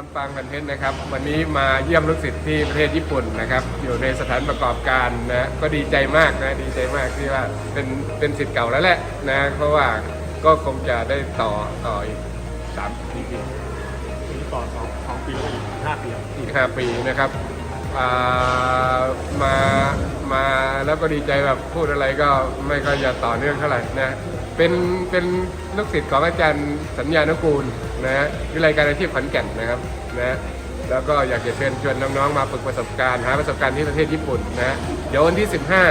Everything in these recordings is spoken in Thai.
เพชรนะครับ วันนี้มาเยี่ยมลูกศิษย์ที่ประเทศญี่ปุ่นนะครับ อยู่ในสถานประกอบการนะก็ดีใจมากนะดีใจมากที่ว่าเป็นเป็นศิษย์เก่าแล้วแหละนะเพราะว่าก็คงจะได้ต่อต่ออีกสามปีปีต่อสองสองปีแล้วอีกห้าปีครับอีกห้าปีนะครับอ่า มามาแล้วก็ดีใจแบบพูดอะไรก็ไม่ก็จะต่อเนื่องเท่าไหร่นะเป็นเป็นลูกศิษย์ของอาจารย์สัญญานุกูลนะฮะวิทยายการอาชีพขอนแก่นนะครับนะแล้วก็อยากจะเชิญชวนน้องๆมาฝึกประสบการณ์หาประสบการณ์ที่ประเทศญี่ปุ่นนะเดี๋ยววันที่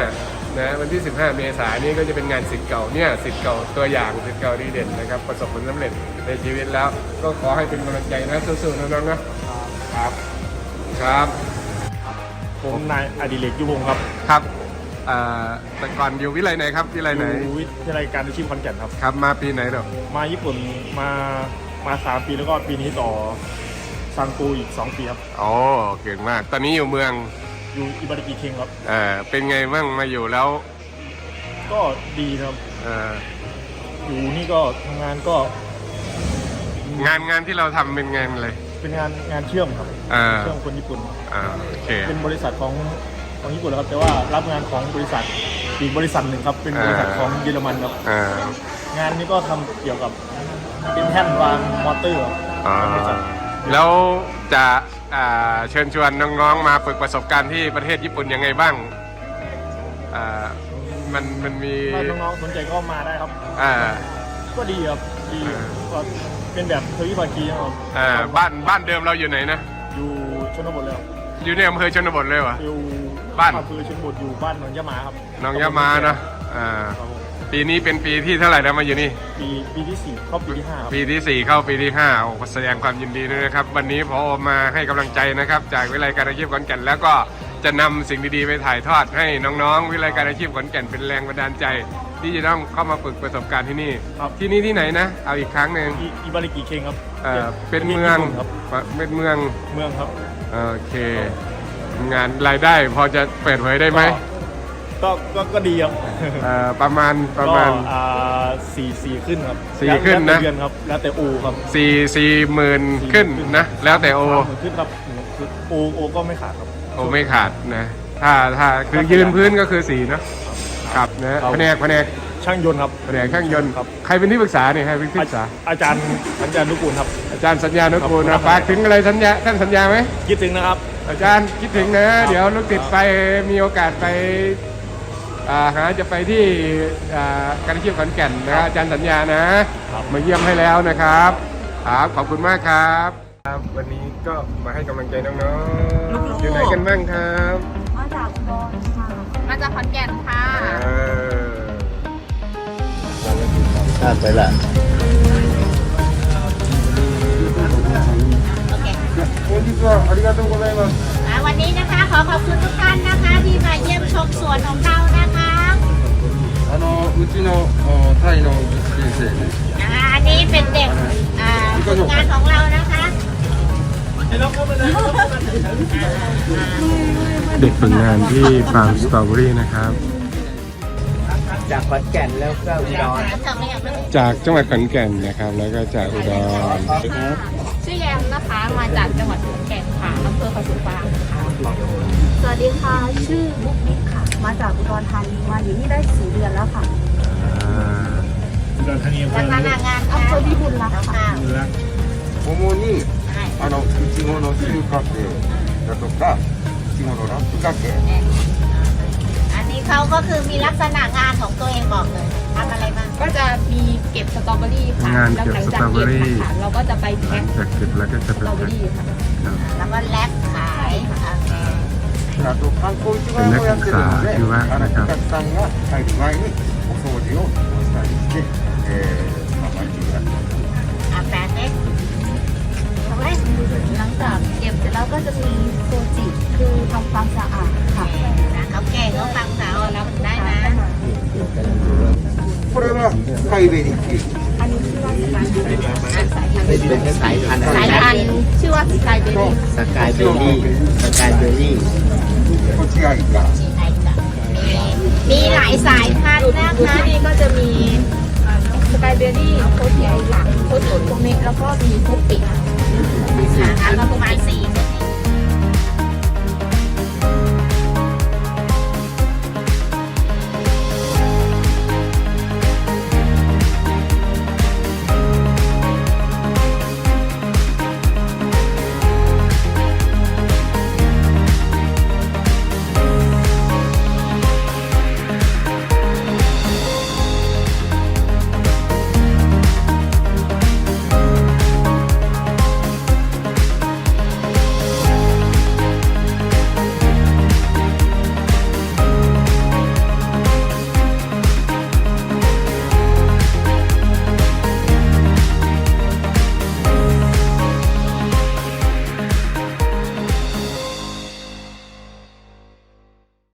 15นะวันที่ 15 เมษายนนี้ก็จะเป็นงานศิษย์เก่าเนี่ยศิษย์เก่าตัวอย่างศิษย์เก่าดีเด่นนะครับประสบผลสำเร็จในชีวิตแล้ว ก็ขอให้เป็นกำลังใจนะสู้ๆนะน้องๆนะครับครับ ผมนายอดิเรกยุวงศ์ครับครับอ่าแต่ก่อนอยู่วิไลไหนครับวิไลไหนอยู่วิทยาลัยการอาชีพขอนแก่นครับ ครับ มาปีไหนเนาะมาญี่ปุ่นมามาสามปีแล้วก็ปีนี้ต่อซังกูอีกสองปีครับอ๋อเก่งมาก ตอนนี้อยู่เมืองอยู่อิบารากิเคงครับเอ่อเป็นไงบ้างมาอยู่แล้ว ก็ดีนะครับเอ่ออยู่นี่ก็ทำงานก็ งานงานที่เราทำเป็นไงมันเลย เป็นงานงานเชื่อมครับอ่า เชื่อมคนญี่ปุ่น อ่าโอเค เป็นบริษัทของของญี่ปุ่นนะครับแต่ว่ารับงานของบริษัทอีกบริษัทหนึ่งครับเป็นบริษัทของเยอรมันครับอ่า งานนี้ก็ทำเกี่ยวกับเป็นแท่นวางมอเตอร์ครับอ่าบริษัทแล้วจะอ่าเชิญชวนน้องๆมาฝึกประสบการณ์ที่ประเทศญี่ปุ่นยังไงบ้างอ่ามันมันมีถ้าน้องๆสนใจก็มาได้ครับ อ่าก็ดีครับ ดีเออก็เป็นแบบเทอร์วิภาคีนะครับอ่าบ้านบ้านเดิมเราอยู่ไหนนะ อยู่ชนบทเลยครับอยู่ในอำเภอชนบทเลยวะอยู่บ้าน อำเภอชนบทอยู่บ้านหนองยะมาครับน้องยามาเนาะอ่าครับผมปีนี้เป็นปีที่เท่าไหร่แล้วมาอยู่นี่ ปีปีที่สี่เข้าปีที่ห้าครับ ปีที่ 4 เข้าปีที่5โอ้แสดงความยินดีด้วยนะครับ วันนี้พอมาให้กำลังใจนะครับ จากวิทยาลัยการอาชีพขอนแก่น แล้วก็จะนำสิ่งดีๆไปถ่ายทอดให้น้องๆ วิทยาลัยการอาชีพขอนแก่นเป็นแรงบันดาลใจ ที่จะต้องเข้ามาฝึกประสบการณ์ที่นี่ ครับ ที่นี่ที่ไหนนะ เอาอีกครั้งหนึ่งอิอิบาริกิเคงครับเอ่อเป็นเมืองครับ เป็นเมืองเมืองครับโอเค งานรายได้พอจะเปิดเผยได้ไหมก็ก็ก็ดีครับเอ่อประมาณประมาณก็อ่าสี่สี่ขึ้นครับสี่แล้วขึ้นนะ แล้วแต่เดือนครับ แล้วแต่โอครับสี่สี่หมื่นขึ้นนะ แล้วแต่โอ สามหมื่นขึ้นครับโอโอก็ไม่ขาดครับ โอไม่ขาดนะ ถ้าถ้าคือยืนพื้นก็คือสีเนอะ ครับนะแผนกแผนกช่างยนต์ครับ แผนกช่างยนต์ครับ ใครเป็นที่ปรึกษาเนี่ยใครเป็นที่ปรึกษา อาจารย์อาจารย์นุกูลครับ อาจารย์สัญญานุกูลครันะบ ฝากถึงอะไรสัญญาท่านสัญญาไหมคิดถึงนะครับ อาจารย์คิดถึงนะ เดี๋ยวลูกติดไปมีโอกาสไปอ่าหาจะไปที่อ่าการอาชีพขอนแก่นนะอาจารย์สัญญานะครับ มาเยี่ยมให้แล้วนะครับครับขอบคุณมากครับครับวันนี้ก็มาให้กำลังใจน้องๆอยู่ไหนกันบ้างครับ มาจากอุดรค่ะ มาจากขอนแก่นค่ะ อ่า พลาดไปละ โอเค 本日はありがとうございます。 อ่าวันนี้นะคะขอขอบคุณทุกท่านนะคะที่มาเยี่ยมชมสวนของเรานะคะ あのうちのおタイの実習生です อ่าอันนี้เป็นเด็กอ่าฝึกงานของเรานะคะ เด็กฝึกงานที่ฟาร์มสตรอเบอรี่นะครับ จากขอนแก่นแล้วก็อุดร เธอไม่อยากรู้ จากจังหวัดขอนแก่นนะครับ แล้วก็จากอุดร ชื่อแยมนะคะ มาจากจังหวัดขอนแก่นค่ะอำเภอเขาสุฟางค่ะ สวัสดีค่ะ ชื่อบุ๊กบิ๊กค่ะ มาจากอุดรธานี มาอยู่นี่ได้สี่เดือนแล้วค่ะ อุดรธานี ลักษณะงาน อำเภอพิบูลรักษ์ค่ะ ค่ะ 主にあのいちごの収穫だとか 느낌으로나 부각 해. อันนี้เขาก็คือมีลักษณะงานของตัวเองบอกเลยทำอะไรบ้างก็จะมีเก็บสตรอเบอรี่ค่ะงานเก็บสตรอเบอรี่ แล้วหลังจากเก็บนะคะเราก็จะไปแพ็ค 잭집 라켓 สตรอเบอ 잭 집. รี่ค่ะ แล้วก็แลบขายโอเค 나도 빵꼬 찍어야 옛날 모양 공 사, 되ก데유 아, 나는 약 간. 부각상이 야. 잘 유아인이 목소리 요. 스타일이 지. 예, 가만히 있으 라. อะแปดเล็กเอาไว้หลังจากเก็บเสร็จแล้วก็จะมีโปรเจ ทำความสะอาดค่ะ นะเขาเก่งเขาฟังสาวเราได้นะ これはハイベリーっていう อันนี้ชื่อว่าสกาย เป็นสายพันธุ์ สายพันธุ์ชื่อว่าสกายเบอรี่ สกายเบอร์รี่สกายเบอร์รี่こっちがいいか ไอจ้ะมีมีหลายสายพันธุ์นะคะ ที่นี่ก็จะมี สกายเบอร์รี่โคตรใหญ่หลังโคตรสดตรงนี้แล้วก็มีทุกปิด อ่ะอันละประมาณสี่